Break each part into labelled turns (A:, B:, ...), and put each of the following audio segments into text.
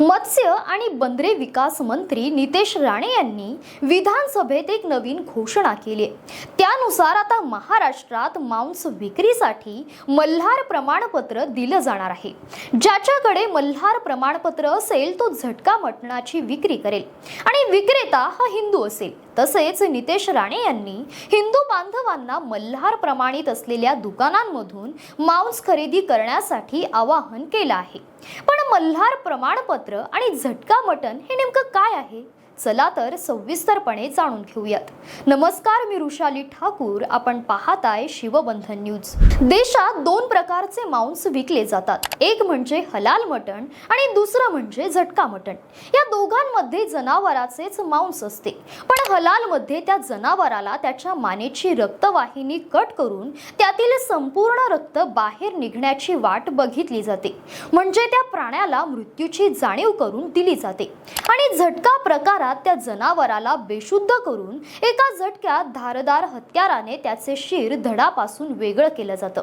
A: मत्स्य आणि बंदरे विकास मंत्री नितेश राणे यांनी विधानसभेत एक नवीन घोषणा केली. आहे त्यानुसार आता महाराष्ट्रात मांस विक्रीसाठी मल्हार प्रमाणपत्र दिलं जाणार आहे. ज्याच्याकडे मल्हार प्रमाणपत्र असेल तो झटका मटणाची विक्री करेल. आणि विक्रेता हा हिंदू असेल. तसेच नितेश राणे यांनी हिंदू बांधवांना मल्हार प्रमाणित असलेल्या दुकानांमधून मांस खरेदी करण्यासाठी आवाहन केलं आहे. पण मल्हार प्रमाणपत्र आणि झटका मटन हे नेमकं काय आहे? चला तर सविस्तरपणे जाणून घेऊयात. नमस्कार मी ऋषाली ठाकूर. आपण पाहताय शिवबंधन न्यूज. देशात दोन प्रकारचे मांस विकले जातात. एक म्हणजे हलाल मटण आणि दुसरं म्हणजे झटका मटण. या दोघांमध्ये जनावराचेच मांस असते. पण हलाल मध्ये त्या जनावराला त्याच्या मानेची रक्तवाहिनी कट करून त्यातील संपूर्ण रक्त बाहेर निघण्याची वाट बघितली जाते. म्हणजे त्या प्राण्याला मृत्यूची जाणीव करून दिली जाते. आणि झटका प्रकारात त्या जनावराला बेशुद्ध करून एका झटक्यात धारदार हत्याराने त्याचे शिर धडापासून वेगळं केलं जातं.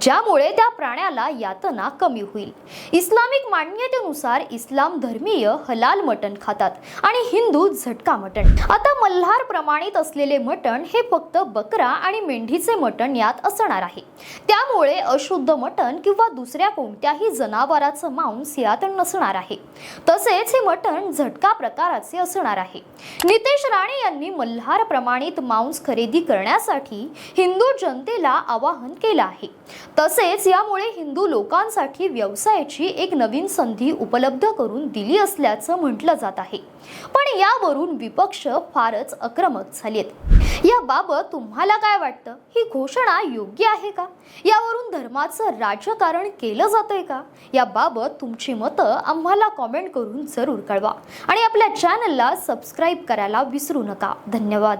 A: ज्यामुळे त्या प्राण्याला यातना कमी होईल. इस्लामिक मान्यतेनुसार इस्लाम धर्मीय हलाल मटण खातात आणि हिंदू झटका मटण. आता मल्हार प्रमाणित असलेले मटण हे फक्त बकरा आणि मेंढीचे मटण यात असणार आहे. त्यामुळे अशुद्ध मटण किंवा दुसऱ्या कोणत्याही जनावराचं मांस यात नसणार आहे. तसेच हे मटण झटका प्रकाराचे असणार आहे. नितेश राणे यांनी मल्हार प्रमाणित मांस खरेदी करण्यासाठी हिंदू जनतेला आवाहन केलं आहे. तसेच यामुळे हिंदू लोकांसाठी व्यवसायाची एक नवीन संधी उपलब्ध करून दिली असल्याचं म्हटलं जात आहे. पण यावरून विपक्ष फारच आक्रमक झालेत. याबाबत तुम्हाला काय वाटतं? ही घोषणा योग्य आहे का? यावरून धर्माचं राजकारण केलं जातंय का? याबाबत तुमची मतं आम्हाला कॉमेंट करून जरूर कळवा. आणि आपल्या चॅनलला सबस्क्राईब करायला विसरू नका. धन्यवाद.